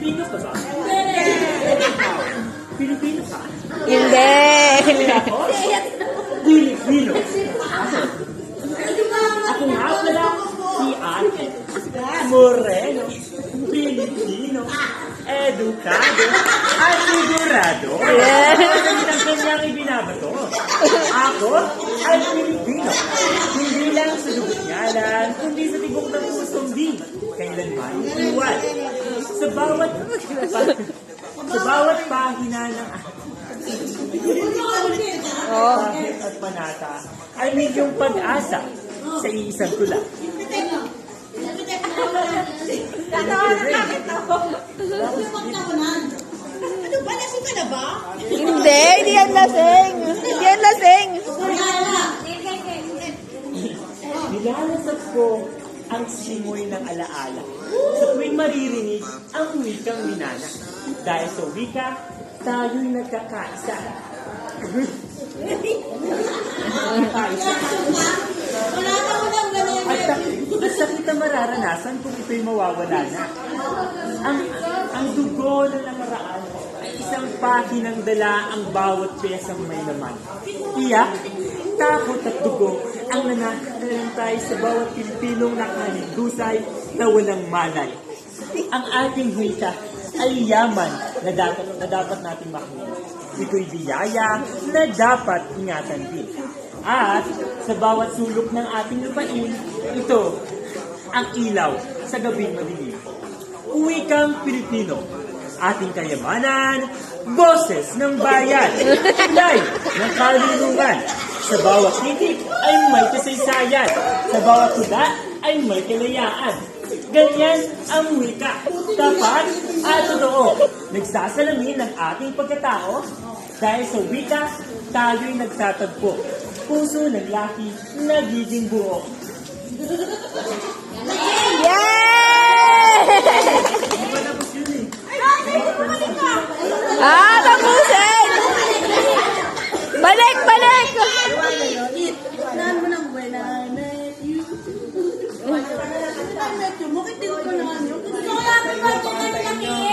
Pilipino ka ba? Pilipino ka? Hindi. Ako? Pilipino. Ako nga pala si Ate. Moreno. Pilipino. Edukado. At sigurado. Yeah. Ang kanyang ibinabato. Ako ay Pilipino. Hindi lang sa dugot ngalan, kundi sa tibok ng pusong di. Kailanman iwan. Sa bawat sa bawat pahina ng Oh. at panata ay milyong pag-asa sa iisang tula. Ano ba? Lasing ka na ba? Hindi, hindi yan lasing. Hindi yan lasing. Nilalasap ko ang simoy ng alaala maririnig ang wikang minana. Dahil sa wika, tayo'y nagkakaisa. Nagkakaisa. Wala ka mo lang ganyan. At sakit, na mararanasan kung ito'y mawawala na. Ang, ang dugo na nakaraan ay isang pahinang dala ang bawat pesang may laman. Iyak, takot at dugo ang nananalantay sa bawat Pilipinong nakaligusay na walang malay. Ang ating hita ay yaman na dapat, na dapat natin makuha. Ito'y biyaya na dapat ingatan din. At sa bawat sulok ng ating lupain, ito ang ilaw sa gabing madilim. Uwi kang Pilipino, ating kayamanan, boses ng bayan, tulay ng kalulungan. Sa bawat titik ay may kasaysayan, sa bawat tula ay may kalayaan. Ganyan ang wika, tapat at totoo. Nagsasalamin ng ating pagkatao dahil sa wika, tayo'y nagtatagpo. Puso ng laki, nagiging buo. Ah, tapusin! Balik, balik! I met you, bakit tinutulungan niyo? Gusto ko lang kung bakit kayo